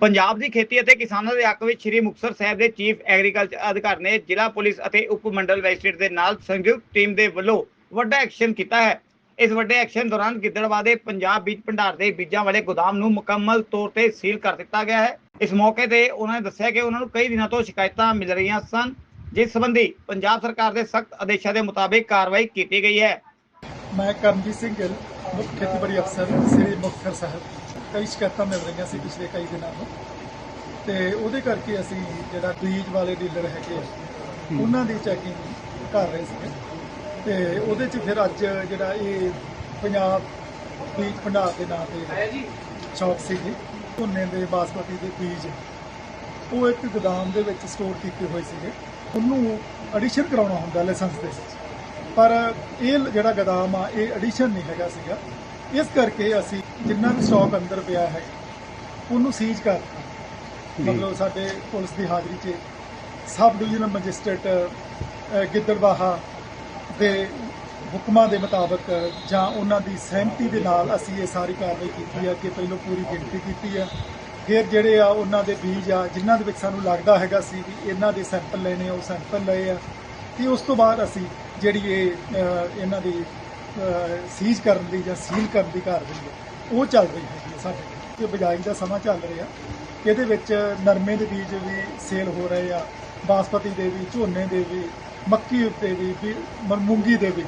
ਪੰਜਾਬ ਦੀ ਖੇਤੀ ਅਤੇ ਕਿਸਾਨਾਂ ਦੇ ਹੱਕ ਵਿੱਚ ਸ੍ਰੀ ਮੁਕਤਸਰ ਸਾਹਿਬ ਦੇ ਚੀਫ ਐਗਰੀਕਲਚਰ ਅਧਿਕਾਰੀ ਨੇ ਜ਼ਿਲ੍ਹਾ ਪੁਲਿਸ ਅਤੇ ਉਪ ਮੰਡਲ ਮੈਜਿਸਟ੍ਰੇਟ ਦੇ ਨਾਲ ਸੰਯੁਕਤ ਟੀਮ ਦੇ ਵੱਲੋਂ ਵੱਡਾ ਐਕਸ਼ਨ ਕੀਤਾ ਹੈ। ਇਸ ਵੱਡੇ ਐਕਸ਼ਨ ਦੌਰਾਨ ਗਿੱਦੜਵਾ ਦੇ ਪੰਜਾਬ ਬੀਜ ਭੰਡਾਰ ਦੇ ਬੀਜਾਂ ਵਾਲੇ ਗੋਦਾਮ ਨੂੰ ਮੁਕੰਮਲ ਤੌਰ ਤੇ ਸੀਲ ਕਰ ਦਿੱਤਾ ਗਿਆ ਹੈ। ਇਸ ਮੌਕੇ ਤੇ ਉਹਨਾਂ ਨੇ ਦੱਸਿਆ ਕਿ ਉਹਨਾਂ ਨੂੰ ਕਈ ਦਿਨਾਂ ਤੋਂ ਸ਼ਿਕਾਇਤਾਂ ਮਿਲ ਰਹੀਆਂ ਸਨ, ਜਿਸ ਸੰਬੰਧੀ ਪੰਜਾਬ ਸਰਕਾਰ ਦੇ ਸਖਤ ਆਦੇਸ਼ਾਂ ਦੇ ਮੁਤਾਬਿਕ ਕਾਰਵਾਈ ਕੀਤੀ ਗਈ ਹੈ। ਮੈਂ ਕਰਮਜੀਤ ਸਿੰਘ ਗਿੱਲ, ਮੁੱਖ ਖੇਤੀਬਾੜੀ ਅਫਸਰ, ਸ੍ਰੀ ਮੁਕਤਸਰ ਸਾਹਿਬ। ਕਈ ਸ਼ਿਕਾਇਤਾਂ ਮਿਲ ਰਹੀਆਂ ਸੀ ਪਿਛਲੇ ਕਈ ਦਿਨਾਂ ਤੋਂ। ਤੇ ਉਹਦੇ ਕਰਕੇ ਅਸੀਂ ਜਿਹੜਾ ਬੀਜ ਵਾਲੇ ਡੀਲਰ ਹੈਗੇ ਆ, ਉਹਨਾਂ ਦੀ ਚੈਕਿੰਗ ਕਰ ਰਹੇ ਸੀਗੇ। ਤੇ ਉਹਦੇ 'ਚ ਫਿਰ ਅੱਜ ਜਿਹੜਾ ਇਹ ਪੰਜਾਬ ਬੀਜ ਭੰਡਾਰ ਦੇ ਨਾਂ ਤੇ ਸ਼ੌਪ ਸੀਗੀ। ਝੋਨੇ ਦੇ ਬਾਸਮਤੀ ਦੇ ਬੀਜ। ਉਹ ਇੱਕ ਗੋਦਾਮ ਦੇ ਵਿੱਚ ਸਟੋਰ ਕੀਤੇ ਹੋਏ ਸੀਗੇ। ਉਹਨੂੰ ਐਡੀਸ਼ਨ ਕਰਾਉਣਾ ਹੁੰਦਾ ਲਾਇਸੈਂਸ ਦੇ ਪਰ ਇਹ ਜਿਹੜਾ ਗੋਦਾਮ ਆ ਇਹ ਐਡੀਸ਼ਨ ਨਹੀਂ ਹੈਗਾ ਸੀਗਾ। ਇਸ ਕਰਕੇ ਅਸੀਂ ਜਿੰਨਾ ਵੀ ਸਟਾਕ ਅੰਦਰ ਪਿਆ ਹੈ ਉਹਨੂੰ ਸੀਜ਼ ਕਰ ਦਿੱਤਾ। ਮਤਲਬ ਸਾਡੇ ਪੁਲਿਸ ਦੀ ਹਾਜ਼ਰੀ 'ਚ ਸਬ ਡਿਵੀਜ਼ਨਲ ਮੈਜਿਸਟ੍ਰੇਟ ਅ, ਗਿੱਦੜਬਾਹਾ ਦੇ ਹੁਕਮਾਂ ਦੇ ਮੁਤਾਬਕ ਜਾਂ ਉਹਨਾਂ ਦੀ ਸਹਿਮਤੀ ਦੇ ਨਾਲ ਅਸੀਂ ਇਹ ਸਾਰੀ ਕਾਰਵਾਈ ਕੀਤੀ ਹੈ ਕਿ ਪਹਿਲਾਂ ਪੂਰੀ ਗਿਣਤੀ ਕੀਤੀ ਹੈ। ਫਿਰ ਜਿਹੜੇ ਆ ਉਹਨਾਂ ਦੇ ਬੀਜ ਆ ਜਿਨ੍ਹਾਂ ਦੇ ਵਿੱਚ ਸਾਨੂੰ ਲੱਗਦਾ ਹੈਗਾ ਸੀ ਵੀ ਇਹਨਾਂ ਦੇ ਸੈਂਪਲ ਲੈਣੇ ਉਹ ਸੈਂਪਲ ਲਏ ਆ। ਤੇ ਉਸ ਤੋਂ ਬਾਅਦ ਅਸੀਂ ਜਿਹੜੀ ਇਹ ਇਹਨਾਂ ਦੀ ਸੀਜ਼ ਕਰਨ ਦੀ ਜਾਂ ਸੀਲ ਕਰਨ ਦੀ ਕਾਰਵਾਈ ਹੈ। ਉਹ ਚੱਲ ਰਹੀ ਹੈਗੀ ਹੈ ਸਾਡੇ ਤੇ ਬਿਜਾਈ ਦਾ ਸਮਾਂ ਚੱਲ ਰਿਹਾ। ਇਹਦੇ ਵਿੱਚ ਨਰਮੇ ਦੇ ਬੀਜ ਵੀ ਸੇਲ ਹੋ ਰਹੇ ਆ। ਬਾਸਪਤੀ ਦੇ ਵੀ, ਝੋਨੇ ਦੇ ਵੀ, ਮੱਕੀ ਉੱਤੇ ਵੀ ਵੀ ਮੂੰਗੀ ਦੇ ਵੀ।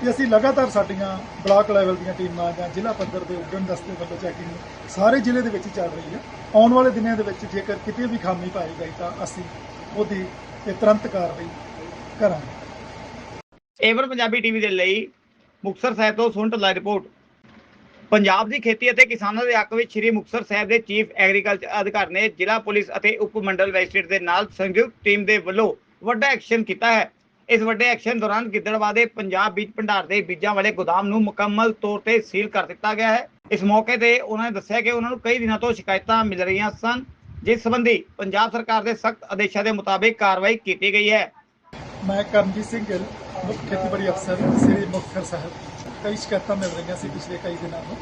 ਤੇ ਅਸੀਂ ਲਗਾਤਾਰ ਸਾਡੀਆਂ ਬਲਾਕ ਲੈਵਲ ਦੀਆਂ ਟੀਮਾਂ ਜਾਂ ਜ਼ਿਲ੍ਹਾ ਪੱਧਰ ਦੇ ਉੱਡਣ ਦਸਤੇ ਵੱਲੋਂ ਚੈਕਿੰਗ ਸਾਰੇ ਜ਼ਿਲ੍ਹੇ ਦੇ ਵਿੱਚ ਚੱਲ ਰਹੀ ਹੈ। ਆਉਣ ਵਾਲੇ ਦਿਨਾਂ ਦੇ ਵਿੱਚ ਜੇਕਰ ਕਿਤੇ ਵੀ ਖਾਮੀ ਪਾਈ ਗਈ ਤਾਂ ਅਸੀਂ ਉਹਦੀ ਤੇ ਤੁਰੰਤ ਕਾਰਵਾਈ ਕਰਾਂਗੇ। ਏਵਰ ਪੰਜਾਬੀ ਟੀਵੀ ਦੇ ਲਈ ਮੁਕਤਸਰ ਸਾਹਿਬ ਤੋਂ ਸੁਣਟ ਲਾਈ ਰਿਪੋਰਟ। ਪੰਜਾਬ ਦੀ ਖੇਤੀ ਅਤੇ ਕਿਸਾਨਾਂ ਦੇ ਹੱਕ ਵਿੱਚ ਸ੍ਰੀ ਮੁਕਤਸਰ ਸਾਹਿਬ ਦੇ ਚੀਫ ਐਗਰੀਕਲਚਰ ਅਧਿਕਾਰੀ ਨੇ ਜ਼ਿਲ੍ਹਾ ਪੁਲਿਸ ਅਤੇ ਉਪ ਮੰਡਲ ਮੈਜਿਸਟ੍ਰੇਟ ਦੇ ਨਾਲ ਸੰਯੁਕਤ ਟੀਮ ਦੇ ਵੱਲੋਂ ਵੱਡਾ ਐਕਸ਼ਨ ਕੀਤਾ ਹੈ। ਇਸ ਵੱਡੇ ਐਕਸ਼ਨ ਦੌਰਾਨ ਗਿੱਦੜਵਾ ਦੇ ਪੰਜਾਬ ਬੀਜ ਭੰਡਾਰ ਦੇ ਬੀਜਾਂ ਵਾਲੇ ਗੋਦਾਮ ਨੂੰ ਮੁਕੰਮਲ ਤੌਰ ਤੇ ਸੀਲ ਕਰ ਦਿੱਤਾ ਗਿਆ ਹੈ। ਇਸ ਮੌਕੇ ਤੇ ਉਹਨਾਂ ਨੇ ਦੱਸਿਆ ਕਿ ਉਹਨਾਂ ਨੂੰ ਕਈ ਦਿਨਾਂ ਤੋਂ ਸ਼ਿਕਾਇਤਾਂ ਮਿਲ ਰਹੀਆਂ ਸਨ, ਜਿਸ ਸੰਬੰਧੀ ਪੰਜਾਬ ਸਰਕਾਰ ਦੇ ਸਖਤ ਆਦੇਸ਼ਾਂ ਦੇ ਮੁਤਾਬਿਕ ਕਾਰਵਾਈ ਕੀਤੀ ਗਈ ਹੈ। ਮੈਂ ਕਰਮਜੀਤ ਸਿੰਘ ਗਿੱਲ ਮੁੱਖ ਖੇਤੀਬਾੜੀ ਅਫਸਰ ਸ੍ਰੀ ਮੁਕਤਸਰ ਸਾਹਿਬ। ਕਈ ਸ਼ਿਕਾਇਤਾਂ ਮਿਲ ਰਹੀਆਂ ਸੀ ਪਿਛਲੇ ਕਈ ਦਿਨਾਂ ਤੋਂ।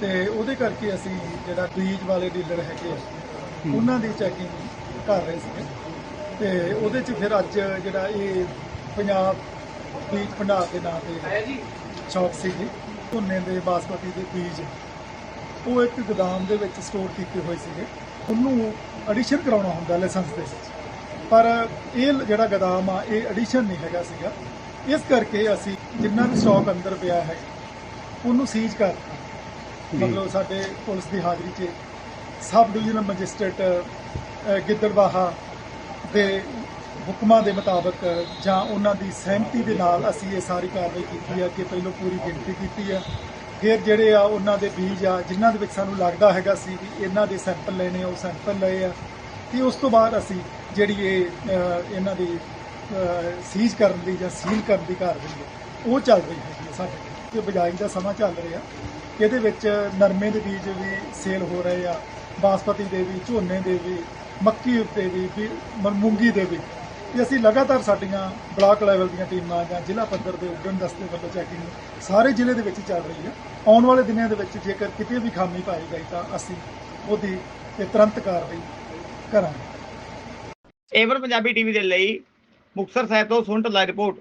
ਤੇ ਉਹਦੇ ਕਰਕੇ ਅਸੀਂ ਜਿਹੜਾ ਬੀਜ ਵਾਲੇ ਡੀਲਰ ਹੈਗੇ ਆ, ਉਹਨਾਂ ਦੀ ਚੈਕਿੰਗ ਕਰ ਰਹੇ ਸੀਗੇ। ਤੇ ਉਹਦੇ 'ਚ ਫਿਰ ਅੱਜ ਜਿਹੜਾ ਇਹ ਪੰਜਾਬ ਬੀਜ ਭੰਡਾਰ ਦੇ ਨਾਂ ਤੇ ਸ਼ੌਪ ਸੀਗੀ। ਝੋਨੇ ਦੇ ਬਾਸਮਤੀ ਦੇ ਬੀਜ ਉਹ ਇੱਕ ਗੋਦਾਮ ਦੇ ਵਿੱਚ ਸਟੋਰ ਕੀਤੇ ਹੋਏ ਸੀਗੇ। ਉਹਨੂੰ ਐਡੀਸ਼ਨ ਕਰਾਉਣਾ ਹੁੰਦਾ ਲਾਇਸੈਂਸ ਦੇ ਵਿੱਚ। ਪਰ ਇਹ ਜਿਹੜਾ ਗੋਦਾਮ ਆ ਇਹ ਐਡੀਸ਼ਨ ਨਹੀਂ ਹੈਗਾ ਸੀਗਾ। ਇਸ ਕਰਕੇ ਅਸੀਂ ਜਿੰਨਾ ਵੀ ਸਟਾਕ ਅੰਦਰ ਪਿਆ ਹੈ ਉਹਨੂੰ ਸੀਜ਼ ਕਰ ਮਤਲਬ ਸਾਡੇ ਪੁਲਿਸ ਦੀ ਹਾਜ਼ਰੀ 'ਚ ਸਬ ਡਿਵੀਜ਼ਨਲ ਮੈਜਿਸਟ੍ਰੇਟ ਅ, ਗਿੱਦੜਬਾਹਾ ਦੇ ਹੁਕਮਾਂ ਦੇ ਮੁਤਾਬਕ ਜਾਂ ਉਹਨਾਂ ਦੀ ਸਹਿਮਤੀ ਦੇ ਨਾਲ ਅਸੀਂ ਇਹ ਸਾਰੀ ਕਾਰਵਾਈ ਕੀਤੀ ਹੈ ਕਿ ਪਹਿਲਾਂ ਪੂਰੀ ਗਿਣਤੀ ਕੀਤੀ ਹੈ ਫਿਰ ਜਿਹੜੇ ਆ ਉਹਨਾਂ ਦੇ ਬੀਜ ਆ ਜਿਨ੍ਹਾਂ ਦੇ ਵਿੱਚ ਸਾਨੂੰ ਲੱਗਦਾ ਹੈਗਾ ਸੀ ਵੀ ਇਹਨਾਂ ਦੇ ਸੈਂਪਲ ਲੈਣੇ ਆ ਉਹ ਸੈਂਪਲ ਲਏ ਆ। ਤੇ ਉਸ ਤੋਂ ਬਾਅਦ ਅਸੀਂ ਜਿਹੜੀ ਇਹ ਇਹਨਾਂ ਦੀ ਸੀਜ਼ ਕਰਨ ਦੀ ਜਾਂ ਸੀਲ ਕਰਨ ਦੀ ਕਾਰਵਾਈ ਹੈ, ਉਹ ਚੱਲ ਰਹੀ ਹੈਗੀ ਹੈ ਸਾਡੇ ਤੇ। ਬਿਜਾਈ ਦਾ ਸਮਾਂ ਚੱਲ ਰਿਹਾ। ਇਹਦੇ ਵਿੱਚ ਨਰਮੇ ਦੇ ਬੀਜ ਵੀ ਸੇਲ ਹੋ ਰਹੇ ਆ, ਬਾਸਪਤੀ ਦੇ ਵੀ, ਝੋਨੇ ਦੇ ਵੀ, ਮੱਕੀ ਉੱਤੇ ਵੀ ਵੀ, ਮ- ਮੂੰਗੀ ਦੇ ਵੀ। ਤੇ ਅਸੀਂ ਲਗਾਤਾਰ ਸਾਡੀਆਂ ਬਲਾਕ ਲੈਵਲ ਦੀਆਂ ਟੀਮਾਂ ਜਾਂ ਜ਼ਿਲ੍ਹਾ ਪੱਧਰ ਦੇ ਉਦਮ ਦਸਤੇ ਵੱਲੋਂ ਚੈਕਿੰਗ ਸਾਰੇ ਜ਼ਿਲ੍ਹੇ ਦੇ ਵਿੱਚ ਚੱਲ ਰਹੀ ਹੈ। ਆਉਣ ਵਾਲੇ ਦਿਨਾਂ ਦੇ ਵਿੱਚ ਜੇਕਰ ਕਿਤੇ ਵੀ ਖਾਮੀ ਪਾਈ ਗਈ ਤਾਂ ਅਸੀਂ ਉਹਦੀ ਤੇ ਤੁਰੰਤ ਕਾਰਵਾਈ ਕਰਾਂਗੇ। ਏਵਨ ਪੰਜਾਬੀ ਟੀਵੀ ਦੇ ਲਈ ਮੁਕਤਸਰ ਸਾਹਿਬ ਤੋਂ ਸੁਣਟ ਲਾਈ ਰਿਪੋਰਟ।